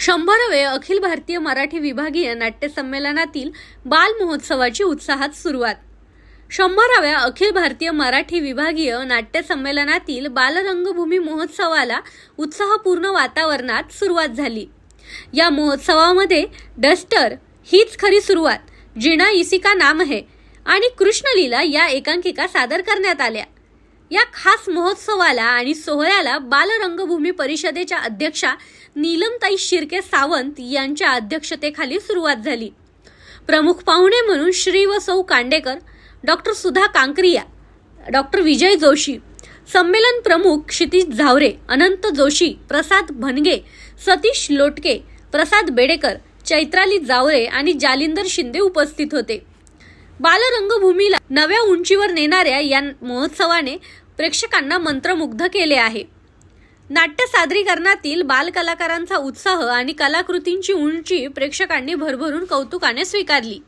शंभरावे अखिल भारतीय मराठी विभागीय नाट्य संमेलनातील बाल महोत्सवाची उत्साहात सुरुवात. शंभराव्या अखिल भारतीय मराठी विभागीय नाट्य संमेलनातील बालरंगभूमी महोत्सवाला उत्साहपूर्ण वातावरणात सुरुवात झाली. या महोत्सवामध्ये डस्टर हीच खरी सुरुवात जिना इसिका नाम है आणि कृष्णलीला या एकांकिका सादर करण्यात आल्या. या खास महोत्सवाला आणि सोहळ्याला बालरंगभूमी परिषदेच्या अध्यक्षा नीलमताई शिर्के सावंत यांच्या अध्यक्षतेखाली सुरुवात झाली. प्रमुख पाहुणे म्हणून श्री व सौ कांडेकर डॉक्टर सुधा कांकरिया डॉक्टर विजय जोशी संमेलन प्रमुख क्षितिज झावरे अनंत जोशी प्रसाद भनगे सतीश लोटके प्रसाद बेडेकर चैत्राली जावरे आणि जालिंदर शिंदे उपस्थित होते. बालरंगभूमीला नव्या उंचीवर नेणाऱ्या या महोत्सवाने प्रेक्षकांना मंत्रमुग्ध केले आहे. नाट्य सादरीकरणातील बालकलाकारांचा उत्साह आणि कलाकृतींची उंची प्रेक्षकांनी भरभरून कौतुकाने स्वीकारली.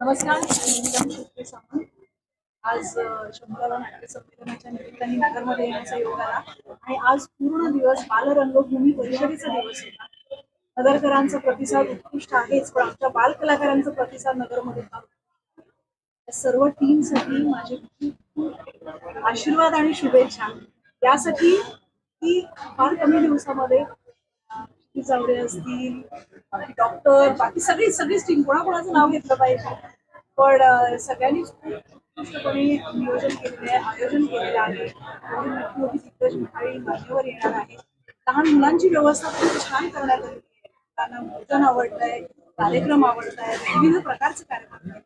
नमस्कार आज शंभराला नाट्य संमेलनाच्या निमित्ताने नगरमध्ये येण्याचा योग आला आणि आज पूर्ण दिवस बालरंगभूमी परिषदेचा दिवस होता. नगरकरांचा प्रतिसाद उत्कृष्ट आहेच पण आमच्या बालकलाकारांचा प्रतिसाद नगरमध्ये फार उत्कृष्ट आहे. या सर्व टीमसाठी माझे खूप खूप आशीर्वाद आणि शुभेच्छा. यासाठी की फार कमी दिवसामध्ये अ, असतील डॉक्टर बाकी सगळी सगळीच टीम कोणाकोणाचं नाव घेतलं पाहिजे. पण सगळ्यांनी सगळ्यांनीच उत्कृष्टपणे नियोजन केलेलं आहे आयोजन केलेलं आहे. मोठी मोठी दिग्गज मंडळी माझ्यावर येणार आहे. लहान मुलांची व्यवस्था खूप छान करण्यात आली आहे. त्यांना भोजन आवडतंय कार्यक्रम आवडत आहे विविध प्रकारचे कार्यक्रम आहे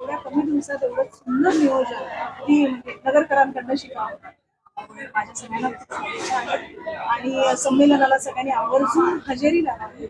एवढ्या कमी दिवसात एवढं सुंदर नियोजन ती म्हणजे नगरकरांकडनं शिकावं माझ्या सगळ्यांना आणि संमेलनाला सगळ्यांनी आवर्जून हजेरी लावावी.